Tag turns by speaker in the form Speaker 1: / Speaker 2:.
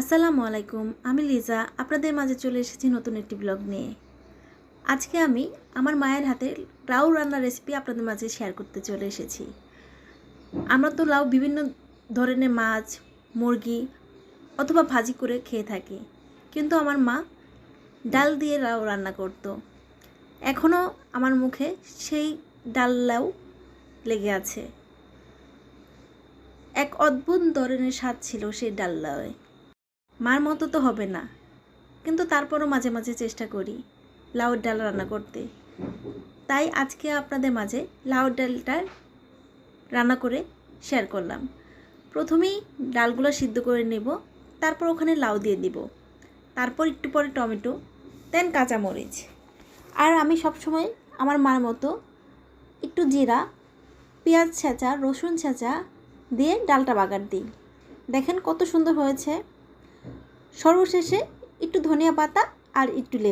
Speaker 1: আসসালামু আলাইকুম, আমি লিজা, আপনাদের মাঝে চলে এসেছি নতুন একটি ব্লগ নিয়ে। আজকে আমি আমার মায়ের হাতে লাউ রান্নার রেসিপি আপনাদের মাঝে শেয়ার করতে চলে এসেছি। আমরা তো লাউ বিভিন্ন ধরনের মাছ, মুরগি অথবা ভাজি করে খেয়ে থাকি, কিন্তু আমার মা ডাল দিয়ে লাউ রান্না করতো। এখনও আমার মুখে সেই ডাল লাউ লেগে আছে। এক অদ্ভুত ধরনের স্বাদ ছিল সেই ডাল লাউয়ে। মার মতো তো হবে না। কিন্তু তারপরও মাঝে মাঝে চেষ্টা করি লাউর ডাল রান্না করতে। তাই আজকে আপনাদের মাঝে লাউর ডালটা রান্না করে শেয়ার করলাম। প্রথমেই ডালগুলো সিদ্ধ করে নেব, তারপর ওখানে লাউ দিয়ে দিব। তারপর একটু পরে টমেটো দেন কাঁচামরিচ। আর আমি সবসময় আমার মার মতো একটু জিরা, পেঁয়াজ ছেঁচা, রসুন ছেঁচা দিয়ে ডালটা বাগার দিই। দেখেন কত সুন্দর হয়েছে। সর্বশেষে একটু ধনিয়া পাতা আর একটু লেবু।